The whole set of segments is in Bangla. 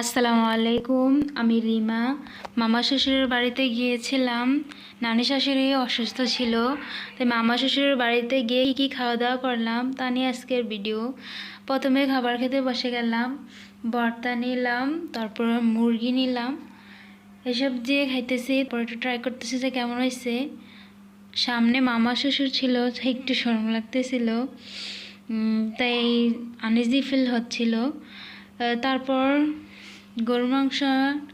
আসসালামু আলাইকুম, আমি রিমা। মামা শ্বশুরের বাড়িতে গিয়েছিলাম। নানি শাশুড়ি অসুস্থ ছিল, তাই মামা শ্বশুরের বাড়িতে গিয়ে কী কী খাওয়া দাওয়া করলাম তা নিয়ে আজকের ভিডিও প্রথমে খাবার খেতে বসে গেলাম, ভর্তা নিলাম, তারপর মুরগি নিলাম। এসব দিয়ে খাইতেছি পরে একটু ট্রাই করতেছি যে কেমন হয়েছে সামনে মামা শ্বশুর ছিল একটু সরম লাগতেছিল। তাই আনিজি ফিল হচ্ছিল। তারপর গরু মাংস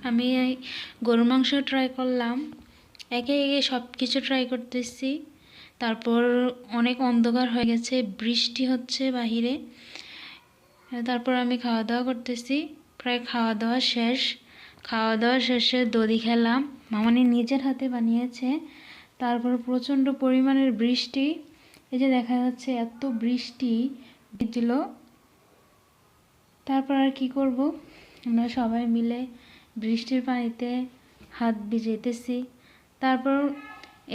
আমি গরু মাংস ট্রাই করলাম। একে একে সব কিছু ট্রাই করতেছি। তারপর অনেক অন্ধকার হয়ে গেছে, বৃষ্টি হচ্ছে বাহিরে। তারপর আমি খাওয়া দাওয়া করতেছি। প্রায় খাওয়া দাওয়া শেষ। খাওয়া দাওয়া শেষে দধি খেলাম। মামানি নিজের হাতে বানিয়েছে। তারপর প্রচণ্ড পরিমাণের বৃষ্টি। এই যে দেখা যাচ্ছে এত বৃষ্টি দিল তারপর আর কি করব? আমরা সবাই মিলে বৃষ্টির পানিতে হাত ভিজেতেছি তারপর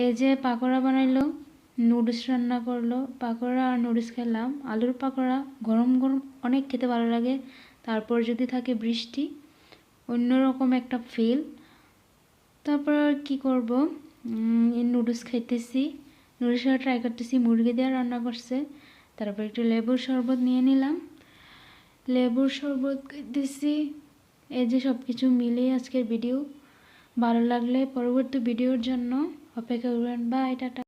এই যে পাকোড়া বানাইলো, নুডলস রান্না করল। পাকোড়া আর নুডলস খেলাম। আলুর পাকোড়া গরম গরম অনেক খেতে ভালো লাগে। তারপর যদি থাকে বৃষ্টি, অন্যরকম একটা ফিল তারপর আর কি করব? নুডলস খাইতেছি। নুডলসটা ট্রাই করতেছি। মুরগি দিয়ে রান্না করছে। তারপর একটু লেবুর শরবত নিয়ে নিলাম। লেবুর শরবত দিছি। এই যে সব কিছু মিলিয়ে আজকের ভিডিও ভালো লাগলে পরবর্তী ভিডিওর জন্য অপেক্ষা করবেন। বা টাটা।